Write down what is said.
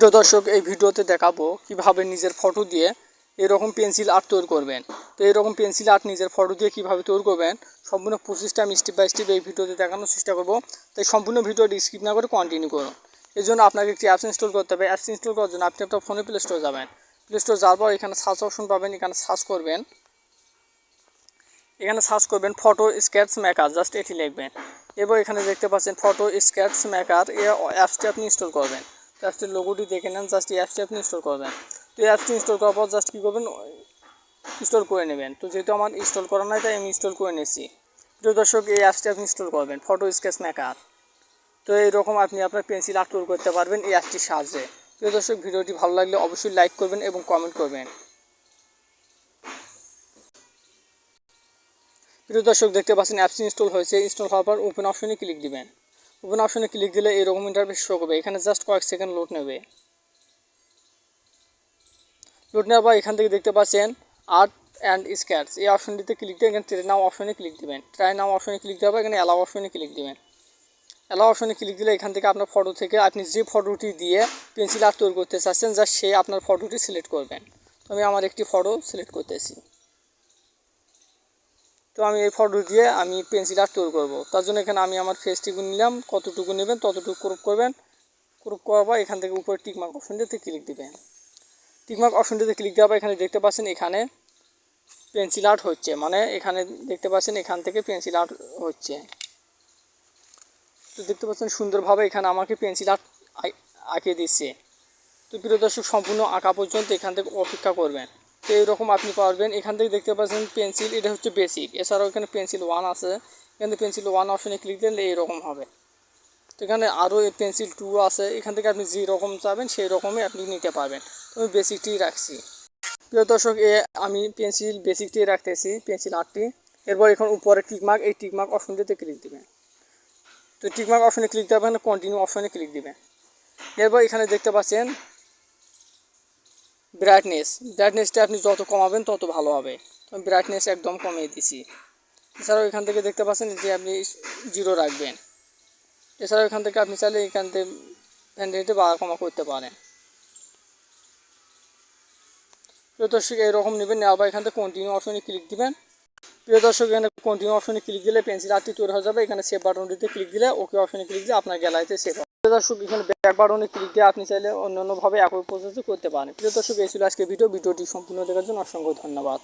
প্রিয় দর্শক, এই ভিডিওতে দেখাবো কীভাবে নিজের ফটো দিয়ে এরকম পেন্সিল আর্ট তৈরি করবেন। তো এরকম পেন্সিল আর্ট নিজের ফটো দিয়ে কীভাবে তৈরি করবেন, সম্পূর্ণ প্রসেসটা আমি স্টেপ বাই স্টেপ এই ভিডিওতে দেখানোর চেষ্টা করব। তাই সম্পূর্ণ ভিডিওটি স্কিপ না করে কন্টিনিউ করুন। এর জন্য আপনাকে একটি অ্যাপস ইনস্টল করতে হবে। অ্যাপস ইনস্টল করার জন্য আপনি আপনার ফোনে প্লে স্টোর যাবেন। প্লে স্টোর যাওয়ার পর এখানে সার্চ অপশন পাবেন, এখানে সার্চ করবেন। এখানে সার্চ করবেন ফটো স্কেচ মেকার জাস্ট এটি লিখবেন। এবার এখানে দেখতে পাচ্ছেন ফটো স্কেচ মেকার এই অ্যাপসটি আপনি ইনস্টল করবেন। অ্যাপসটির লোগোটি দেখে নেন জাস্ট এই অ্যাপসটি আপনি ইনস্টল করবেন তো এই অ্যাপসটি ইনস্টল করার পর জাস্ট কী করবেন ইনস্টল করে নেবেন। তো যেহেতু আমার ইনস্টল করা নাই, তাই আমি ইনস্টল করে নিয়েছি। প্রিয় দর্শক, এই অ্যাপসটি আপনি ইনস্টল করবেন ফটো স্কেচ মেকার তো এইরকম আপনি আপনার পেন্সিল আর্ট করতে পারবেন এই অ্যাপটির সাহায্যে। প্রিয় দর্শক, ভিডিওটি ভালো লাগলে অবশ্যই লাইক করবেন এবং কমেন্ট করবেন। প্রিয় দর্শক, দেখতে পাচ্ছেন অ্যাপস ইনস্টল হয়েছে। ইনস্টল হওয়ার পর ওপেন অপশনে ক্লিক দিবেন। ওপেন অপশনে ক্লিক দিলে এরকম ইন্টারফেস শো করবে। এখানে জাস্ট কয়েক সেকেন্ড লোড নেবে। লোড নেওয়ার পর এখান থেকে দেখতে পাচ্ছেন আর্ট অ্যান্ড স্ক্যাটস এই অপশনটিতে ক্লিক দিয়ে এখানে ট্রাই নাম অপশনে ক্লিক দিবেন। ট্রাই নাম অপশনে ক্লিক দেওয়ার পর এখানে অ্যালাউ অপশনে ক্লিক দেবেন। অ্যালাউ অপশনে ক্লিক দিলে এখান থেকে আপনার ফটো থেকে আপনি যে ফটোটি দিয়ে পেন্সিল আর্ট তৈরি করতে চাচ্ছেন জাস্ট সে আপনার ফটোটি সিলেক্ট করবেন। তো আমি আমার একটি ফটো সিলেক্ট করতেছি। তো আমি এই ফটো দিয়ে আমি পেন্সিল আর্ট তৈরি করব। তার জন্য এখানে আমি আমার ফেসটিকে নিলাম, কতটুকু নেবেন ততটুকু ক্রপ করবেন। ক্রপ করার পর এখান থেকে উপরে টিকমার্ক অপশনটিতে ক্লিক দিবেন। টিকমার্ক অপশনটিতে ক্লিক দেওয়ার পর এখানে দেখতে পাচ্ছেন এখানে পেন্সিল আর্ট হচ্ছে মানে এখানে দেখতে পাচ্ছেন এখান থেকে পেন্সিল আর্ট হচ্ছে। তো দেখতে পাচ্ছেন সুন্দরভাবে এখানে আমাকে পেন্সিল আর্ট আঁকিয়ে দিচ্ছে। তো প্রিয় দর্শক, সম্পূর্ণ আঁকা পর্যন্ত এখান থেকে অপেক্ষা করবেন। তো এইরকম আপনি পারবেন। এখান থেকে দেখতে পাচ্ছেন পেন্সিল, এটা হচ্ছে বেসিক। এছাড়াও এখানে পেন্সিল ওয়ান আছে। এখান পেন্সিল ওয়ান অপশনে ক্লিক দিলে এইরকম হবে। তো এখানে আরও পেন্সিল টু আছে। এখান থেকে আপনি যে রকম চাবেন সেই রকমই আপনি নিতে পারবেন। তো বেসিকটি রাখছি। প্রিয় দর্শক, এ আমি পেন্সিল বেসিকটি রাখতেছি, পেন্সিল আর্টটি এরপর এখন উপরে টিকমার্ক এই টিকমার্ক অপশনটিতে ক্লিক দিবেন। তো টিকমার্ক অপশনে ক্লিক দেবেন কন্টিনিউ অপশনে ক্লিক দিবেন। এরপর এখানে দেখতে পাচ্ছেন ব্রাইটনেস ব্রাইটনেসটা আপনি যত কমাবেন, তত ভালো হবে। তো আমি ব্রাইটনেস একদম কমিয়ে দিছি। এছাড়াও এখান থেকে দেখতে পাচ্ছেন যে আপনি জিরো রাখবেন। এছাড়াও এখান থেকে আপনি চাইলে এখান থেকে ভ্যান্ডিটি বাড়া কমা করতে পারেন। প্রিয় দর্শক, এরকম নেবেন নেওয়ার পর এখান থেকে কন্টিনিউ অপশনে ক্লিক দিবেন। প্রিয় দর্শক, এখানে কন্টিনিউ অপশনে ক্লিক দিলে পেন্সিল আর্টটি তৈরি হয়ে যাবে। এখানে সেভ বাটনটিতে ক্লিক দিলে ওকে অপশনে ক্লিক দিলে আপনার গ্যালারিতে সেভ প্রিয় দর্শক, এখানে ব্যাক অনেক ক্লিক দিয়ে আপনি চাইলে অন্যান্যভাবে একই প্রসেসও করতে পারেন। প্রিয় দর্শক, এই ছিল আজকে ভিডিও ভিডিওটি সম্পূর্ণ দেখার জন্য অসংখ্য ধন্যবাদ।